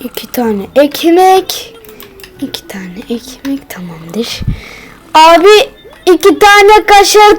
iki tane ekmek. iki tane ekmek tamamdır. Abi iki tane kaşar.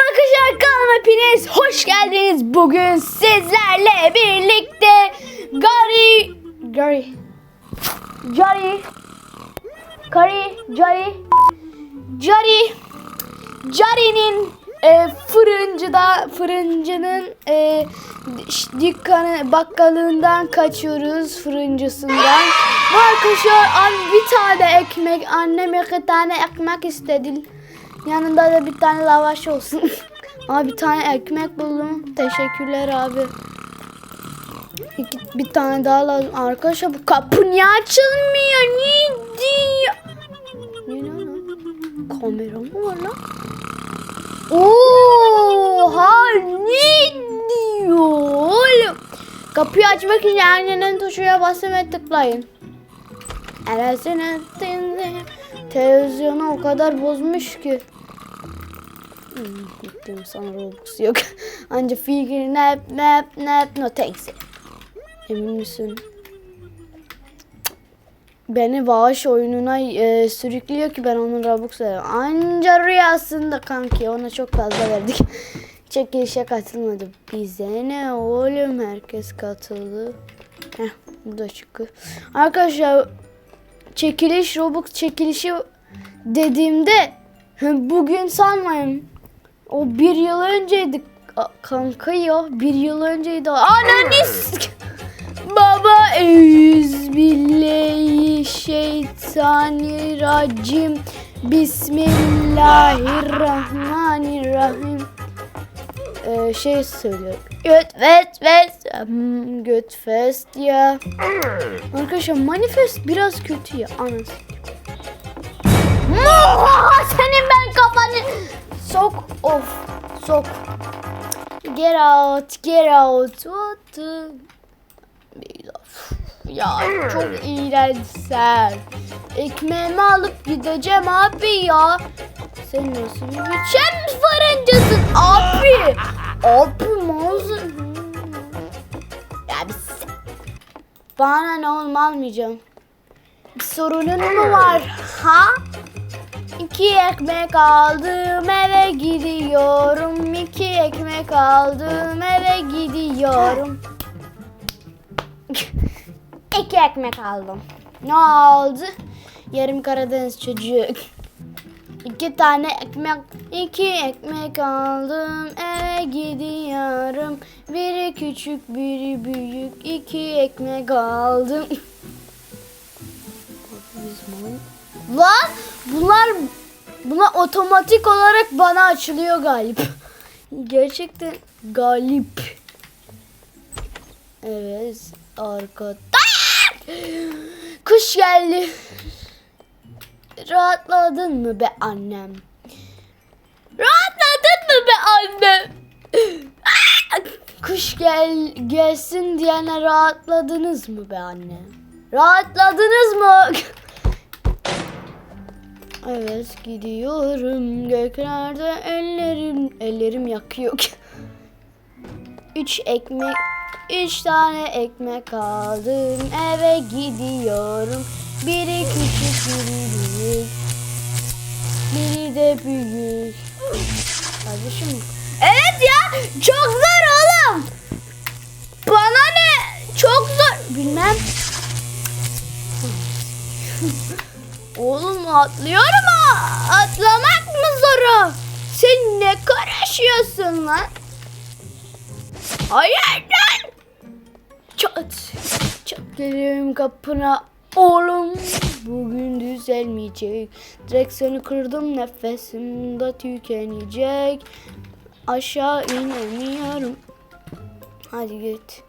Arkadaşlar kanalıma hepiniz hoş geldiniz. Bugün sizlerle birlikte Gary Gary Jari Kari Jari Jari Jari'nin e, fırıncıda fırıncının e, dükkanı bakkalından kaçıyoruz fırıncısından. Bu arkadaşlar an bir tane ekmek annem iki tane ekmek istedi. Yanında da bir tane lavaş olsun. Abi bir tane ekmek buldum. Teşekkürler abi. İki, bir tane daha lazım. Arkadaşlar bu kapı niye açılmıyor? Niye diyor? Ne lan? Kamera mı var lan? Oha ne diyor? Kapıyı açmak için annenin tuşuna basın ve tıklayın. Arasını televizyonu o kadar bozmuş ki. Hmm, gittim sana Robux yok. Anca figür nap nap nap no thanks. Emin misin? Beni bağış oyununa e, sürüklüyor ki ben onun Robux veriyorum. Anca rüyasında kanki ona çok fazla verdik. Çekilişe katılmadı. Bize ne oğlum herkes katıldı. Heh burada çıkıyor. Arkadaşlar çekiliş Robux çekilişi dediğimde bugün sanmayın. O bir yıl önceydi. Kanka ya bir yıl önceydi. Ananı s- Baba Euzubillahişeytanirracim Bismillahirrahmanirrahim ee, şey söylüyor. Göt fest fest. Hmm, ya. Arkadaşlar manifest biraz kötü ya. Anasını. Senin ben kafanı sok of sok. Get out, get out. What the... Ya çok iğrençsen. Ekmeğimi alıp gideceğim abi ya. Sen nasıl bir biçim fırıncısın abi? Abi mağaza... Ya bir s- Bana ne oğlum almayacağım. Bir sorunun mu var? Ha? İki ekmek aldım eve gidiyorum. İki ekmek aldım eve gidiyorum. İki ekmek aldım. Ne oldu? Yarım Karadeniz çocuğu. İki tane ekmek, iki ekmek aldım eve gidiyorum. Biri küçük, biri büyük. İki ekmek aldım. Lan bunlar bunlar otomatik olarak bana açılıyor galip. Gerçekten galip. Evet arkada. Kuş geldi. Rahatladın mı be annem? Rahatladın mı be annem? Kuş gel gelsin diyene rahatladınız mı be anne? Rahatladınız mı? Evet gidiyorum göklerde ellerim ellerim yakıyor. Üç ekmek üç tane ekmek aldım eve gidiyorum. Biri küçük biri büyük. Biri de büyük. Kardeşim. Evet ya çok zor oğlum. Bana ne? Çok zor. Bilmem. Oğlum atlıyorum ha. Atlamak mı zoru? Sen ne karışıyorsun lan? Hayır. Çat. Çat geliyorum kapına. Oğlum bugün düzelmeyecek. Direksiyonu kırdım nefesim de tükenecek. Aşağı inemiyorum. Hadi git.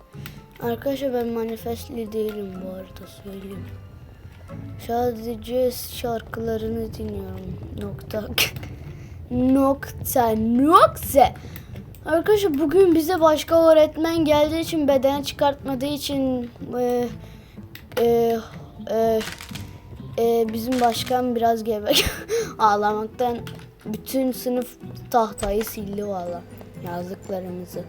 Arkadaşlar ben manifestli değilim bu arada söyleyeyim. Sadece şarkılarını dinliyorum. Nokta. nokta. Nokta. Arkadaşlar bugün bize başka öğretmen geldiği için beden çıkartmadığı için e, e, e, e, bizim başkan biraz gebek ağlamaktan bütün sınıf tahtayı sildi valla yazdıklarımızı.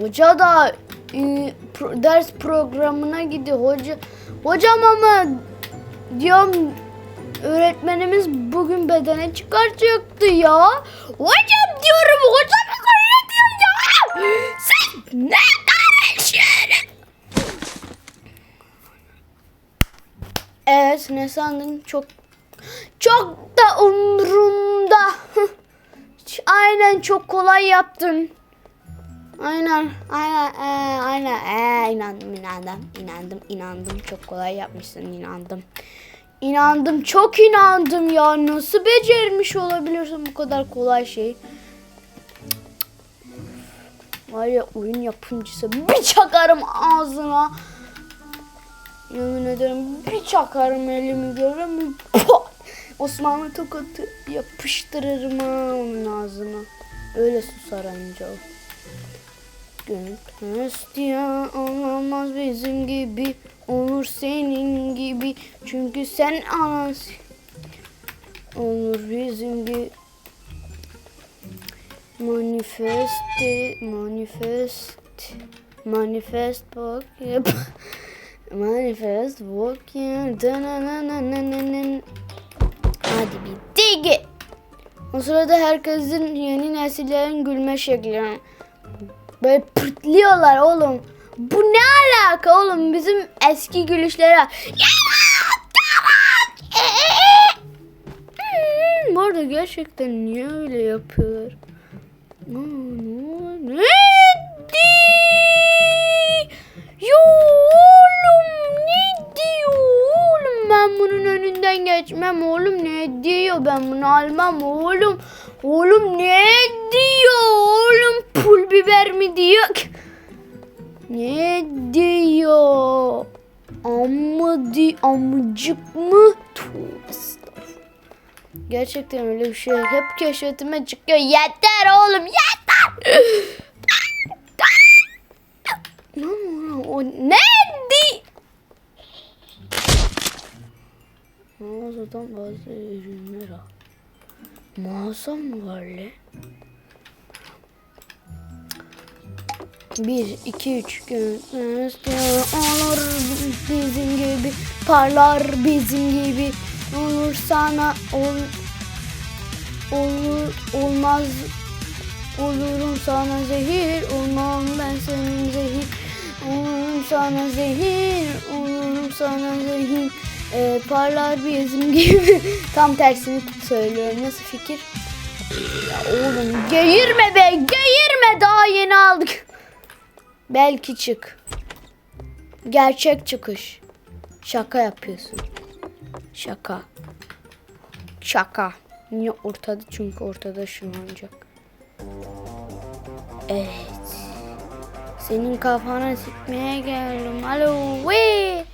Hoca da e, pro- ders programına gidiyor. Hoca hocam ama diyorum öğretmenimiz bugün bedene çıkaracaktı ya. Hocam diyorum hocam? Sen ne karışıyorsun? Evet ne sandın çok çok da umurumda. Aynen çok kolay yaptın. Aynen, aynen, ee, aynen, ee, inandım, inandım, inandım, inandım. Çok kolay yapmışsın, inandım. İnandım, çok inandım ya. Nasıl becermiş olabilirsin bu kadar kolay şey? Var ya oyun yapımcısı bir çakarım ağzına. Yemin ederim bir çakarım elimi görürüm. Osmanlı tokatı yapıştırırım ha onun ağzına. Öyle susar anca o. Gönül isteyen olamaz bizim gibi Olur senin gibi Çünkü sen anas Olur bizim gibi Manifest Manifest Manifest yap Manifest Dananananan. Hadi bitti git o sırada herkesin yeni nesillerin gülme şekli. Böyle pırtlıyorlar oğlum. Bu ne alaka oğlum bizim eski gülüşlere. Bu arada gerçekten niye öyle yapıyorlar? Aa, ne ne di- Yo oğlum ne diyor? Oğlum ben bunun önünden geçmem oğlum. Ne diyor? Ben bunu almam oğlum. Oğlum ne diyor? Oğlum pul biber mi diyor ne diyor amma di amcık mı? Estağfurullah. Gerçekten öyle bir şey hep keşfetime çıkıyor. Yeter oğlum yeter! O ne di? Mağazadan bazı ürünler al. Mağaza mı var le? Bir, iki, üç gün olur bizim gibi parlar bizim gibi olur sana ol, olur olmaz olurum sana zehir olmam ben senin zehir. Olurum sana zehir olurum sana zehir. Ee, parlar bizim gibi. Tam tersini söylüyorum. Nasıl fikir? Ya oğlum geğirme be geğirme. Daha yeni aldık. Belki çık. Gerçek çıkış. Şaka yapıyorsun şaka şaka niye ortada çünkü ortada şınlanacak Evet. Senin kafana sıkmaya geldim. Alo. Ve.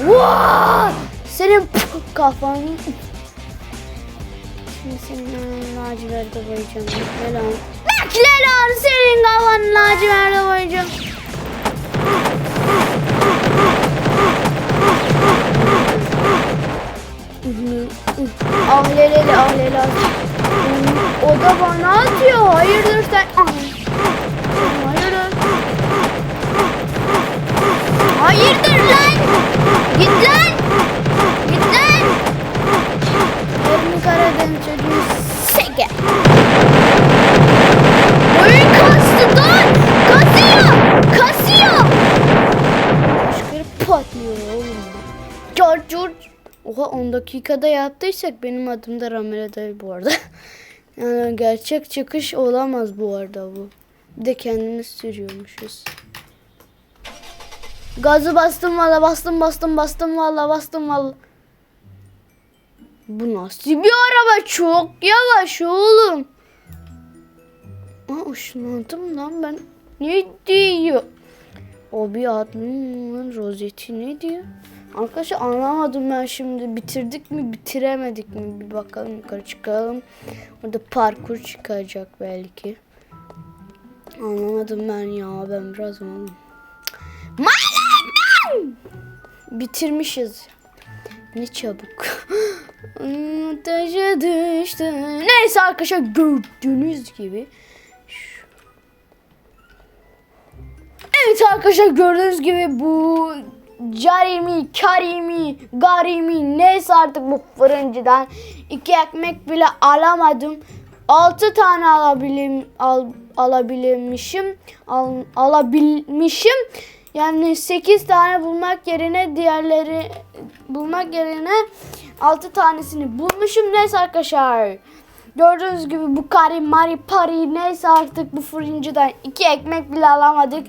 Vaa! Senin kafanı. Şimdi senin laciverde boyayacağım. Bak Lelan senin kafanı laciverde boyayacağım. Ah lelele ah lele. O da bana atıyor. Hayırdır sen? Ah. Hayırdır? Hayırdır lan? Git lan! Git lan! Yarın Karadeniz çocuğu seke. Oyun kastı lan! Kasıyor! Kasıyor! Çıkarıp patlıyor oğlum. George George. Oha 10 dakikada yaptıysak benim adım da Ramira değil bu arada. Yani gerçek çıkış olamaz bu arada bu. Bir de kendimiz sürüyormuşuz. Gazı bastım valla bastım bastım bastım valla bastım valla. Bu nasıl bir araba çok yavaş oğlum. Aa ışınlandım lan ben. Ne diyor? O bir admin rozeti ne diyor? Arkadaşlar anlamadım ben şimdi. Bitirdik mi bitiremedik mi? Bir bakalım yukarı çıkalım. Orada parkur çıkacak belki. Anlamadım ben ya. Ben biraz. Malım Bitirmişiz. Ne çabuk. Ateşe düştü. Neyse arkadaşlar gördüğünüz gibi. Evet arkadaşlar gördüğünüz gibi bu carimi, karimi, garimi neyse artık bu fırıncıdan iki ekmek bile alamadım. Altı tane alabilim, al, alabilmişim. Al, alabilmişim. Yani 8 tane bulmak yerine diğerleri bulmak yerine 6 tanesini bulmuşum. Neyse arkadaşlar. Gördüğünüz gibi bu kari mari pari neyse artık bu fırıncıdan iki ekmek bile alamadık.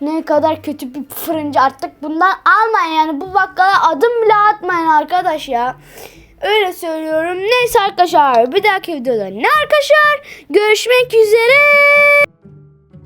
Ne kadar kötü bir fırıncı artık bundan almayın yani bu bakkala adım bile atmayın arkadaş ya. Öyle söylüyorum. Neyse arkadaşlar bir dahaki videoda ne arkadaşlar görüşmek üzere.